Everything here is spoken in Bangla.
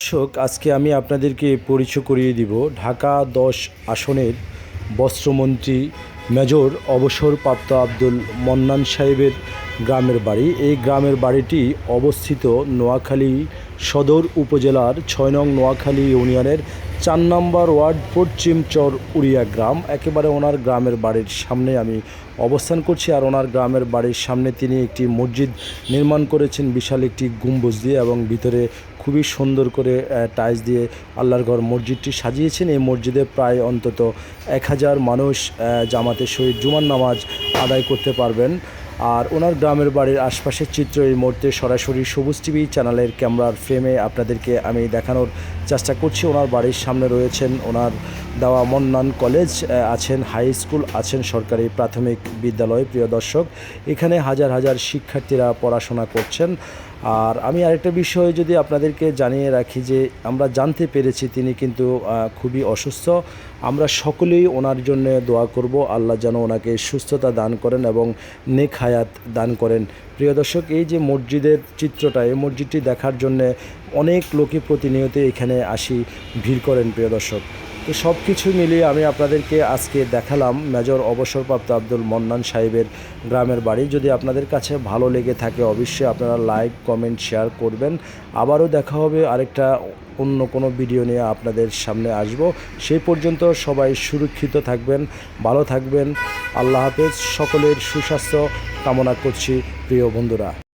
দর্শক, আজকে আমি আপনাদেরকে পরিচয় করিয়ে দিব ঢাকা দশ আসনের বস্ত্রমন্ত্রী মেজর অবসরপ্রাপ্ত আব্দুল মন্নান সাহেবের গ্রামের বাড়ি। এই গ্রামের বাড়িটি অবস্থিত নোয়াখালী সদর উপজেলার ছয় নং নোয়াখালী ইউনিয়নের চার নম্বর ওয়ার্ড পশ্চিম চর উড়িয়া গ্রাম। একেবারে ওনার গ্রামের বাড়ির সামনে আমি অবস্থান করছি আর ওনার গ্রামের বাড়ির সামনে তিনি একটি মসজিদ নির্মাণ করেছেন, বিশাল একটি গম্বুজ দিয়ে এবং ভিতরে খুবই সুন্দর করে টাইলস দিয়ে আল্লাহর ঘর মসজিদটি সাজিয়েছেন। এই মসজিদে প্রায় অন্তত এক হাজার মানুষ জামাতের সহিত জুমার নামাজ আদায় করতে পারবেন। আর ওনার গ্রামের বাড়ির আশপাশের চিত্র এই মুহূর্তে সরাসরি সবুজ টিভি চ্যানেলের ক্যামেরার ফ্রেমে আপনাদেরকে আমি দেখানোর চেষ্টা করছি। ওনার বাড়ির সামনে রয়েছেন ওনার দেওয়া মন্নান কলেজ আছেন হাই স্কুল আছেন সরকারি প্রাথমিক বিদ্যালয়। প্রিয় দর্শক, এখানে হাজার হাজার শিক্ষার্থীরা পড়াশোনা করছেন। আর আমি আরেকটা বিষয় যদি আপনাদেরকে জানিয়ে রাখি যে আমরা জানতে পেরেছি তিনি কিন্তু খুবই অসুস্থ। আমরা সকলেই ওনার জন্য দোয়া করব। আল্লাহ যেন ওনাকে সুস্থতা দান করেন এবং নেক হায়াত দান করেন। প্রিয় দর্শক, এই যে মসজিদের চিত্রটা, এই মসজিদটি দেখার জন্য অনেক লোকই প্রতিনিয়ত এখানে আসি, ভিড় করেন প্রিয় দর্শক। তো সব কিছু মিলিয়ে আমি আপনাদেরকে আজকে দেখালাম মেজর অবসরপ্রাপ্ত আব্দুল মন্নান সাহেবের গ্রামের বাড়ি। যদি আপনাদের কাছে ভালো লেগে থাকে, অবশ্যই আপনারা লাইক, কমেন্ট, শেয়ার করবেন। আবারও দেখা হবে আরেকটা অন্য কোনো ভিডিও নিয়ে আপনাদের সামনে আসব। সেই পর্যন্ত সবাই সুরক্ষিত থাকবেন, ভালো থাকবেন। আল্লাহ হাফেজ। সকলের সুস্বাস্থ্য কামনা করছি, প্রিয় বন্ধুরা।